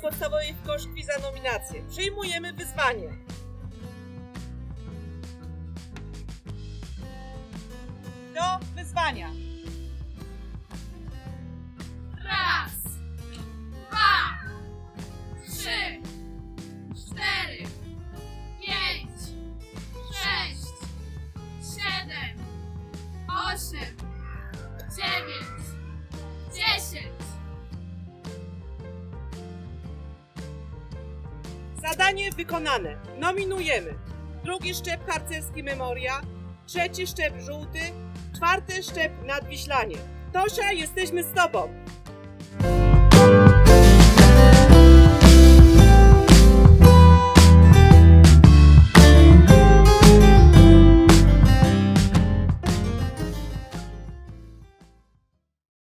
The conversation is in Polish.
podstawowej w Koszkwi za nominację. Przyjmujemy wyzwanie. Do wyzwania. Raz, dwa, trzy, cztery, pięć, sześć, siedem, osiem, dziewięć, Zadanie wykonane. Nominujemy. Drugi szczep harcerski Memoria, trzeci szczep żółty, czwarty szczep Nadwiślanie. Tosia, jesteśmy z Tobą.